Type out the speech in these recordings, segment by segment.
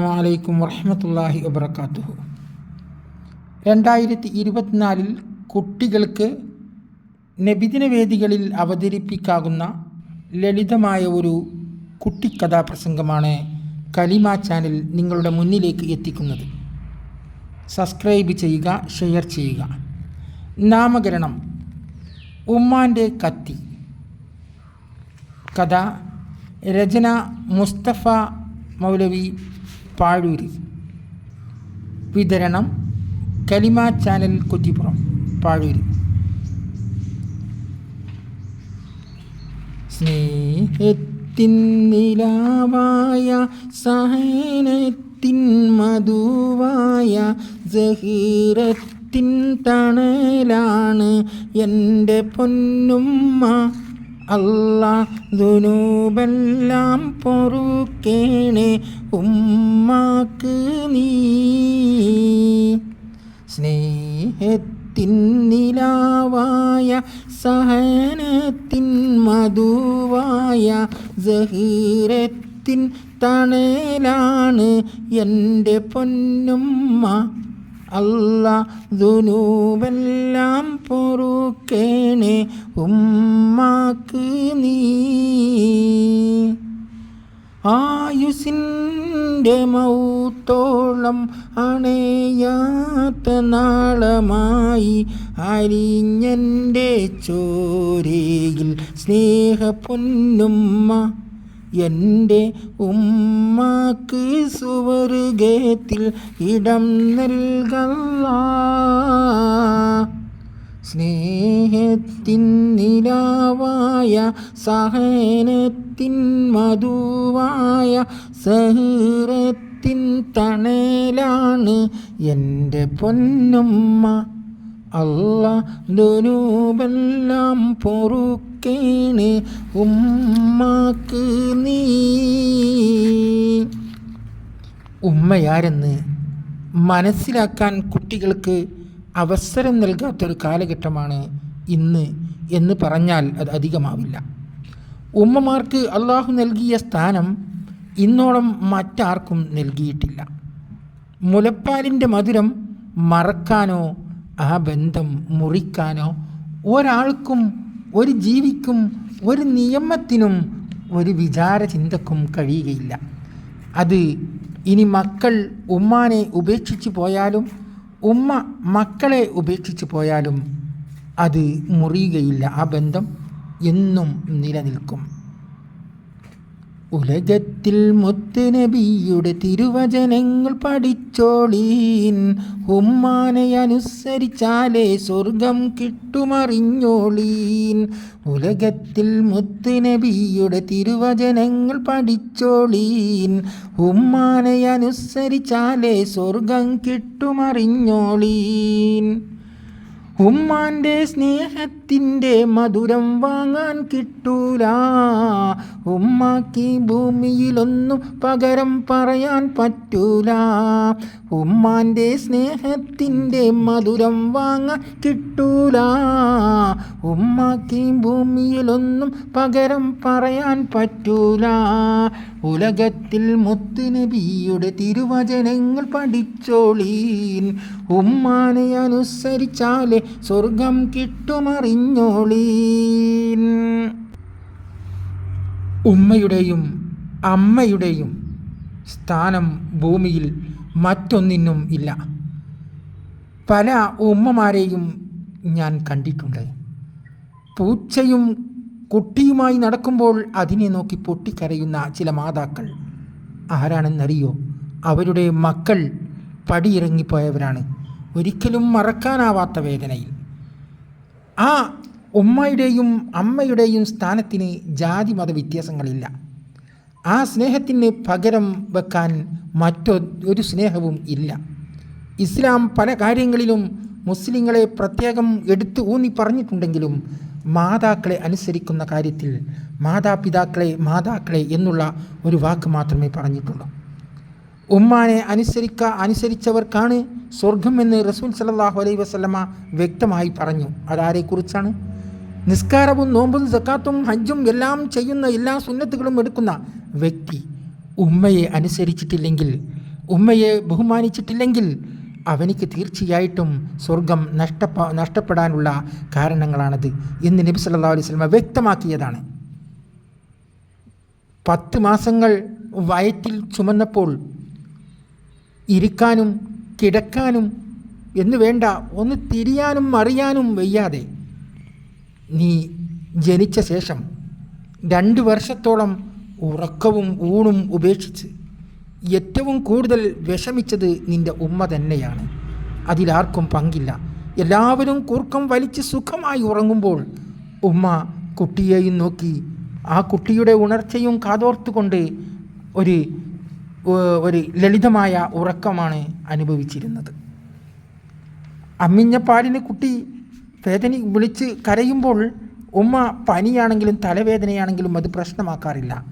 വലൈക്കും വറഹമത്തല്ലാഹി വബർക്കാത്തുഹു രണ്ടായിരത്തി ഇരുപത്തിനാലിൽ കുട്ടികൾക്ക് നബിദിന വേദികളിൽ അവതരിപ്പിക്കാവുന്ന ലളിതമായ ഒരു കുട്ടിക്കഥാപ്രസംഗമാണ് കലിമ ചാനൽ നിങ്ങളുടെ മുന്നിലേക്ക് എത്തിക്കുന്നത്. സബ്സ്ക്രൈബ് ചെയ്യുക ഷെയർ ചെയ്യുക. നാമകരണം ഉമ്മാന്റെ കത്തി. കഥ രചന മുസ്തഫ മൗലവി പാഴൂര്. വിതരണം കലിമ ചാനൽ കുറ്റിപ്പുറം പാഴൂരി. സ്നേഹത്തിൻ നിലാവായ സഹനത്തിൻ മധുവായ ജഹീറത്തിൻ തണലാണ് എന്റെ പൊന്നുമ്മ അല്ലാ ദുനൂബെല്ലാം പൊറുക്കേണേ ഉമ്മാക്ക് നീ. സ്നേഹത്തിൻ നിലാവായ സഹനത്തിൻ മധുവായ ജഹീരത്തിൻ തണലാണ് എന്റെ പൊന്നുമ്മ. അല്ല ദുനൂബെല്ലാം പൊറുക്കേണേ ഉമ്മാക്ക് നീ. ആയുസിന്റെ മൗത്തോളം അണയാത്ത നാളമായി അരിഞ്ഞന്റെ ചോരയിൽ സ്നേഹ പൊന്നുമ്മ എന്റെ ഉമ്മാക്ക് സുവർഗത്തിൽ ഇടം നൽകല്ല. സ്നേഹത്തിൻ നിലാവായ സഹനത്തിൻ മധുവായ സഹൃത്തിൻ തണലാണ് എന്റെ പൊന്നുമ്മ. അല്ല ദുനൂബെല്ലാം പൊറുക്കേണ് ഉമ്മാക്ക് നീ. ഉമ്മയാരെന്ന് മനസ്സിലാക്കാൻ കുട്ടികൾക്ക് അവസരം നൽകാത്തൊരു കാലഘട്ടമാണ് ഇന്ന് എന്ന് പറഞ്ഞാൽ അത് അധികമാവില്ല. ഉമ്മമാർക്ക് അള്ളാഹു നൽകിയ സ്ഥാനം ഇന്നോളം മറ്റാർക്കും നൽകിയിട്ടില്ല. മുലപ്പാലിന്റെ മധുരം മറക്കാനോ ആ ബന്ധം മുറിക്കാനോ ഒരാൾക്കും ഒരു ജീവിക്കും ഒരു നിയമത്തിനും ഒരു വിചാര ചിന്തക്കും കഴിയുകയില്ല. അത് ഇനി മക്കൾ ഉമ്മാനെ ഉപേക്ഷിച്ച് പോയാലും ഉമ്മ മക്കളെ ഉപേക്ഷിച്ച് പോയാലും അത് മുറിയുകയില്ല ആ ബന്ധം എന്നും നിലനിൽക്കും. ഉലകത്തിൽ മുത്തനബിയുടെ തിരുവചനങ്ങൾ പഠിച്ചോളീൻ. ഉമ്മാനെ അനുസരിച്ചാലേ സ്വർഗം കിട്ടുമറിഞ്ഞോളീൻ. ഉലകത്തിൽ മുത്തനബിയുടെ തിരുവചനങ്ങൾ പഠിച്ചോളീൻ. ഉമ്മാനെ അനുസരിച്ചാലേ സ്വർഗം കിട്ടുമറിഞ്ഞോളീൻ. ഉമ്മാന്റെ സ്നേഹത്തിന്റെ മധുരം വാങ്ങാൻ കിട്ടൂല. ഉമ്മാക്ക് ഭൂമിയിലൊന്നും പകരം പറയാൻ പറ്റൂല. ഉമ്മാന്റെ സ്നേഹത്തിന്റെ മധുരം വാങ്ങാൻ കിട്ടൂല. ഉമ്മാക്ക് ഭൂമിയിലൊന്നും പകരം പറയാൻ പറ്റൂല. ഉലകത്തിൽ മുത്തുനബിയുടെ തിരുവചനങ്ങൾ പഠിച്ചോളീൻ. ഉമ്മാനെ അനുസരിച്ചാലേ സ്വർഗം കിട്ടുമറിഞ്ഞോളീൻ. ഉമ്മയുടെയും അമ്മയുടെയും സ്ഥാനം ഭൂമിയിൽ മറ്റൊന്നിനും ഇല്ല. പല ഉമ്മമാരെയും ഞാൻ കണ്ടിട്ടുണ്ട്. പൂച്ചയും കുട്ടിയുമായി നടക്കുമ്പോൾ അതിനെ നോക്കി പൊട്ടിക്കരയുന്ന ചില മാതാക്കൾ. ആരാണെന്നറിയോ? അവരുടെ മക്കൾ പടിയിറങ്ങിപ്പോയവരാണ്. ഒരിക്കലും മറക്കാനാവാത്ത വേദനയിൽ. ആ ഉമ്മയുടെയും അമ്മയുടെയും സ്ഥാനത്തിന് ജാതി മത വ്യത്യാസങ്ങളില്ല. ആ സ്നേഹത്തിന് പകരം വെക്കാൻ മറ്റൊ ഒരു സ്നേഹവും ഇല്ല. ഇസ്ലാം പല കാര്യങ്ങളിലും മുസ്ലിങ്ങളെ പ്രത്യേകം എടുത്തു ഊന്നി പറഞ്ഞിട്ടുണ്ടെങ്കിലും മാതാക്കളെ അനുസരിക്കുന്ന കാര്യത്തിൽ മാതാപിതാക്കളെ മാതാക്കളെ എന്നുള്ള ഒരു വാക്ക് മാത്രമേ പറഞ്ഞിട്ടുള്ളൂ. ഉമ്മാനെ അനുസരിക്ക അനുസരിച്ചവർക്കാണ് സ്വർഗം എന്ന് റസൂൽ സല്ലല്ലാഹു അലൈ വസല്ലമ വ്യക്തമായി പറഞ്ഞു. അതാരെക്കുറിച്ചാണ്? നിസ്കാരവും നോമ്പും സക്കാത്തും ഹജ്ജും എല്ലാം ചെയ്യുന്ന എല്ലാ സുന്നത്തുകളും എടുക്കുന്ന വ്യക്തി ഉമ്മയെ അനുസരിച്ചിട്ടില്ലെങ്കിൽ ഉമ്മയെ ബഹുമാനിച്ചിട്ടില്ലെങ്കിൽ അവനിക്ക് തീർച്ചയായിട്ടും സ്വർഗം നഷ്ടപ്പ നഷ്ടപ്പെടാനുള്ള കാരണങ്ങളാണത് എന്ന് നബി സല്ലല്ലാഹു അലൈഹി സ്വലമ വ്യക്തമാക്കിയതാണ്. പത്ത് മാസങ്ങൾ വയറ്റിൽ ചുമന്നപ്പോൾ ഇരിക്കാനും കിടക്കാനും എന്നു വേണ്ട ഒന്ന് തിരിയാനും അറിയാനും വയ്യാതെ. നീ ജനിച്ച ശേഷം രണ്ട് വർഷത്തോളം ഉറക്കവും ഊണും ഉപേക്ഷിച്ച് ഏറ്റവും കൂടുതൽ വിഷമിച്ചത് നിന്റെ ഉമ്മ തന്നെയാണ്. അതിലാർക്കും പങ്കില്ല. എല്ലാവരും കൂർക്കം വലിച്ച് സുഖമായി ഉറങ്ങുമ്പോൾ ഉമ്മ കുട്ടിയെയും നോക്കി ആ കുട്ടിയുടെ ഉണർച്ചയും കാതോർത്തുകൊണ്ട് ഒരു ഒരു ലളിതമായ ഉറക്കമാണ് അനുഭവിച്ചിരുന്നത്. അമ്മിഞ്ഞ പാലിന് കുട്ടി വേദന വിളിച്ച് കരയുമ്പോൾ ഉമ്മ പനിയാണെങ്കിലും തലവേദനയാണെങ്കിലും അത് പ്രശ്നമാക്കാറില്ല.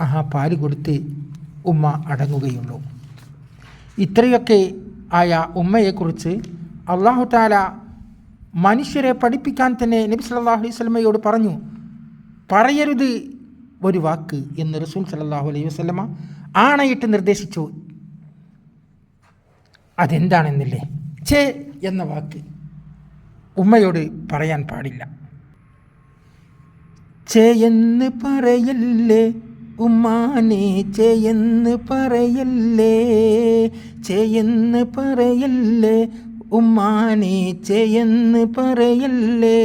ആ പാൽ കൊടുത്ത് ഉമ്മ അടങ്ങുകയുള്ളൂ. ഇത്രയൊക്കെ ആയ ഉമ്മയെക്കുറിച്ച് അള്ളാഹു താല മനുഷ്യരെ പഠിപ്പിക്കാൻ തന്നെ നബി സല്ലല്ലാഹു അലൈഹി സ്വലമയോട് പറഞ്ഞു. പറയരുത് ഒരു വാക്ക് എന്ന് റസൂൽ സല്ലല്ലാഹു അലൈഹി വസല്ലമ ആണയിട്ട് നിർദ്ദേശിച്ചു. അതെന്താണെന്നില്ലേ? ചേ എന്ന വാക്ക് ഉമ്മയോട് പറയാൻ പാടില്ല. ചേ എന്ന് പറയല്ലേ? ഉമ്മാനെ ചേ എന്ന് പറയല്ലേ? ചേ എന്ന് പറയല്ലേ? ഉമ്മാനെ ചേ എന്ന് പറയല്ലേ?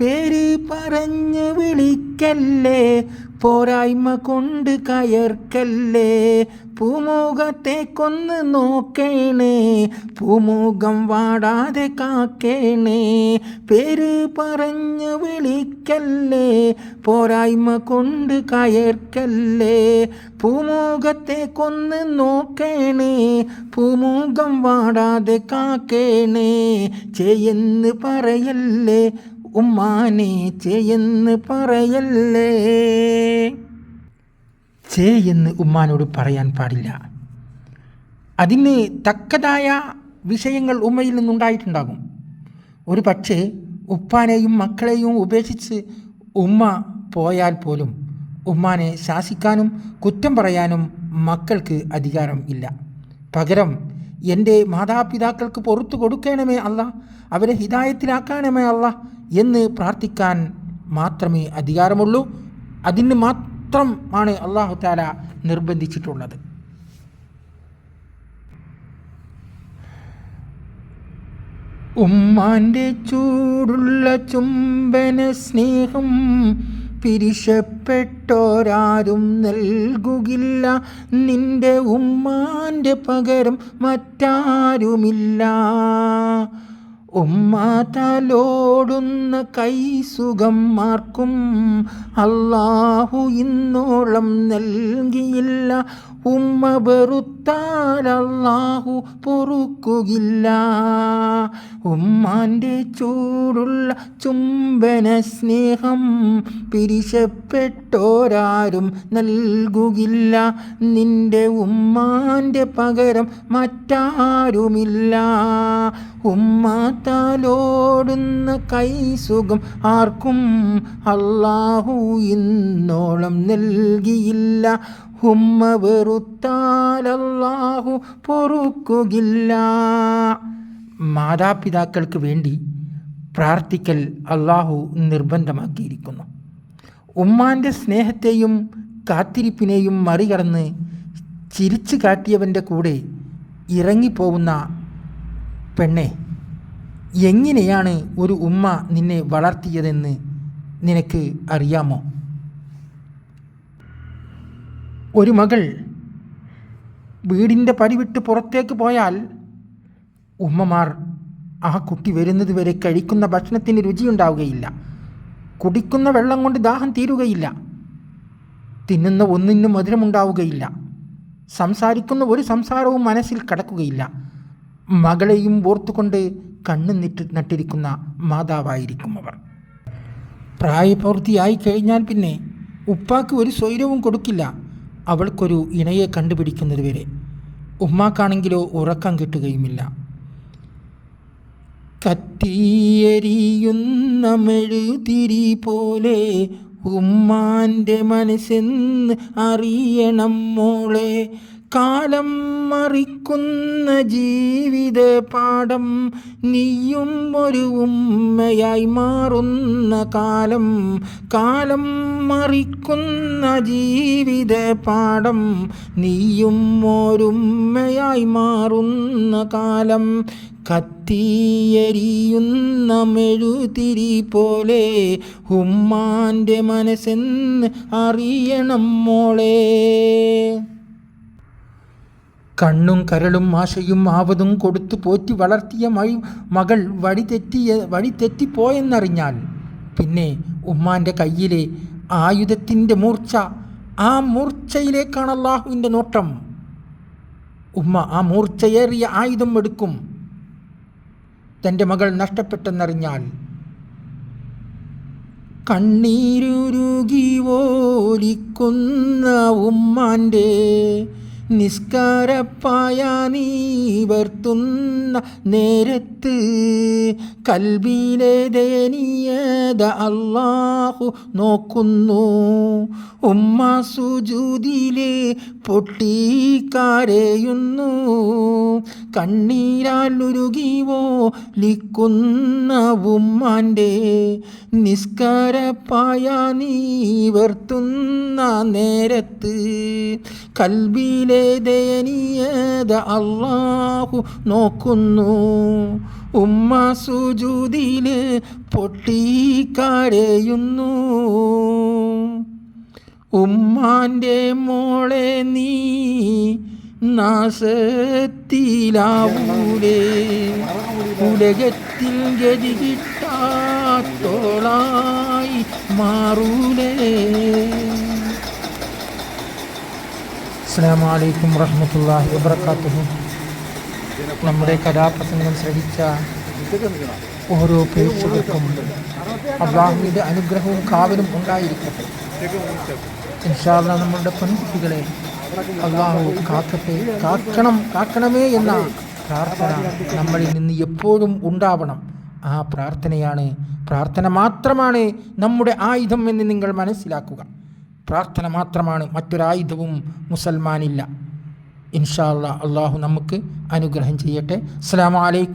പേര് പറഞ്ഞ് വിളിക്കല്ലേ? പോരായ്മ കൊണ്ട് കയർക്കല്ലേ? പൂമുഖത്തെ കൊന്ന് നോക്കേണേ. പൂമുഖം വാടാതെ കാക്കേണേ. പേര് പറഞ്ഞ് വിളിക്കല്ലേ? പോരായ്മ കൊണ്ട് കയർക്കല്ലേ? പൂമുഖത്തെ കൊന്ന് നോക്കേണേ. പൂമുഖം വാടാതെ കാക്കേണേ. ചെയ്യെന്ന് പറയല്ലേ? ഉമ്മാനെ ചെയ്യെന്ന് പറയല്ലേ? ചേ എന്ന് ഉമ്മാനോട് പറയാൻ പാടില്ല. അതിന് തക്കതായ വിഷയങ്ങൾ ഉമ്മയിൽ നിന്നുണ്ടായിട്ടുണ്ടാകും. ഒരു പക്ഷേ ഉപ്പാനെയും മക്കളെയും ഉപേക്ഷിച്ച് ഉമ്മ പോയാൽ പോലും ഉമ്മാനെ ശാസിക്കാനും കുറ്റം പറയാനും മക്കൾക്ക് അധികാരം ഇല്ല. പകരം എന്റെ മാതാപിതാക്കൾക്ക് പുറത്തു കൊടുക്കണമേ അല്ല അവരെ ഹിതായത്തിലാക്കണമേ അല്ല എന്ന് പ്രാർത്ഥിക്കാൻ മാത്രമേ അധികാരമുള്ളൂ. അതിന് മാത്രം ആണ് അള്ളാഹു താല നിർബന്ധിച്ചിട്ടുള്ളത്. ഉമ്മാന്റെ ചൂടുള്ള ചുംബന സ്നേഹം പിരിശപ്പെട്ടോരാരും നൽകുകില്ല. നിന്റെ ഉമ്മാന്റെ പകരം മറ്റാരുമില്ല. ഉമ്മ കൈ കൈസുഖം മാർക്കും. അള്ളാഹു ഇന്നോളം നൽകിയില്ല. ഉമ്മ വെറുത്താൽ അള്ളാഹു പൊറുക്കുകില്ല ഉമ്മാന്റെ ചൂടുള്ള ചുംബന സ്നേഹം പിരിശപ്പെട്ടോരാരും നൽകുകില്ല. നിന്റെ ഉമ്മാന്റെ പകരം മറ്റാരുമില്ല. ഉമ്മ താലോടുന്ന കൈസുഖം ആർക്കും അള്ളാഹു ഇന്നോളം നൽകിയില്ല. ഉമ്മ വെറുത്താലാഹു പൊറുക്കുകില്ല മാതാപിതാക്കൾക്ക് വേണ്ടി പ്രാർത്ഥിക്കൽ അള്ളാഹു നിർബന്ധമാക്കിയിരിക്കുന്നു. ഉമ്മാന്റെ സ്നേഹത്തെയും കാത്തിരിപ്പിനെയും മറികടന്ന് ചിരിച്ചു കാട്ടിയവന്റെ കൂടെ ഇറങ്ങിപ്പോകുന്ന പെണ്ണെ എങ്ങനെയാണ് ഒരു ഉമ്മ നിന്നെ വളർത്തിയതെന്ന് നിനക്ക് അറിയാമോ? ഒരു മകൾ വീടിന്റെ പടി വിട്ട് പുറത്തേക്ക് പോയാൽ ഉമ്മമാർ ആ കുട്ടി വരുന്നത് വരെ കഴിക്കുന്ന ഭക്ഷണത്തിന് രുചിയുണ്ടാവുകയില്ല. കുടിക്കുന്ന വെള്ളം കൊണ്ട് ദാഹം തീരുകയില്ല. തിന്നുന്ന ഒന്നിനും മധുരമുണ്ടാവുകയില്ല. സംസാരിക്കുന്ന ഒരു സംസാരവും മനസ്സിൽ കടക്കുകയില്ല. മകളെയും ഓർത്തുകൊണ്ട് കണ്ണു നിട്ട് നട്ടിരിക്കുന്ന മാതാവായിരിക്കും അവർ. പ്രായപൂർത്തിയായി കഴിഞ്ഞാൽ പിന്നെ ഉപ്പാക്ക് ഒരു സ്വൈരവും കൊടുക്കില്ല. അവൾക്കൊരു ഇണയെ കണ്ടുപിടിക്കുന്നത് വരെ ഉമ്മാക്കാണെങ്കിലോ ഉറക്കം കിട്ടുകയുമില്ല. കത്തിയെരിയുന്ന മെഴുതിരി പോലെ ഉമ്മാന്റെ മനസ്സെന്ന് അറിയണം മോളെ. കാലം മറിക്കുന്ന ജീവിത പാഠം നീയും ഒരു ഉമ്മയായി മാറുന്ന കാലം കാലം മറിക്കുന്ന ജീവിത പാഠം നീയും ഒരുമ്മയായി മാറുന്ന കാലം കത്തിയെരിയുന്ന മെഴുതിരി പോലെ ഉമ്മാന്റെ മനസ്സെന്ന് അറിയണം മോളെ. കണ്ണും കരളും ആശയും ആവതും കൊടുത്തു പോറ്റി വളർത്തിയ മൈ മകൾ വഴി തെറ്റിയ വഴി തെറ്റിപ്പോയെന്നറിഞ്ഞാൽ പിന്നെ ഉമ്മാന്റെ കയ്യിലെ ആയുധത്തിന്റെ മൂർച്ച ആ മൂർച്ചയിലേക്കാണ് അള്ളാഹുവിന്റെ നോട്ടം. ഉമ്മ ആ മൂർച്ചയേറിയ ആയുധം എടുക്കും. തന്റെ മകൾ നഷ്ടപ്പെട്ടെന്നറിഞ്ഞാൽ കണ്ണീരുരുകി ഓലിക്കുന്ന ഉമ്മാന്റെ നിസ്കാരപ്പായ നീ വർത്തുന്ന നേരത്ത് കൽബിയിലെ ദയനീയത അള്ളാഹു നോക്കുന്നു. ഉമ്മ സുജൂതിയിലെ പൊട്ടിക്കാരയുന്നു. കണ്ണീരാൽ ഉരുകിവോ ലിക്കുന്ന ഉമ്മാന്റെ നിസ്കാരപ്പായ നീ വർത്തുന്ന നേരത്ത് കൽബിലെ ദയനീയത അള്ളാഹു നോക്കുന്നു. ഉമ്മ സുജൂതിൽ പൊട്ടിക്കരയുന്നു ഉമ്മാന്റെ മോളെ നീ നാശത്തിലാവൂലേ ഉലകത്തിൽ ഗതി കിട്ടാത്തോളായി മാറൂലേ. അസ്സാം വലൈക്കും വറഹമത്തല്ലാഹി വബർക്കാത്തു നമ്മുടെ കഥാപ്രസംഗം ശ്രവിച്ച ഓരോ പ്രേക്ഷകർക്കും അബ്രാഹിമിന്റെ അനുഗ്രഹവും കാവലും ഉണ്ടായിരിക്കട്ടെ. ഇൻഷാല്ല നമ്മളുടെ പെൺകുട്ടികളെ അള്ളാഹു കാക്കട്ടെ കാക്കണം കാക്കണമേ എന്ന പ്രാർത്ഥന നമ്മളിൽ നിന്ന് എപ്പോഴും ഉണ്ടാവണം. ആ പ്രാർത്ഥനയാണ് പ്രാർത്ഥന മാത്രമാണ് നമ്മുടെ ആയുധം എന്ന് നിങ്ങൾ മനസ്സിലാക്കുക. പ്രാർത്ഥന മാത്രമാണ് മറ്റൊരായുധവും മുസൽമാനില്ല. ഇൻഷാ അള്ളാഹു നമുക്ക് അനുഗ്രഹം ചെയ്യട്ടെ. അസ്സാം വലൈക്കും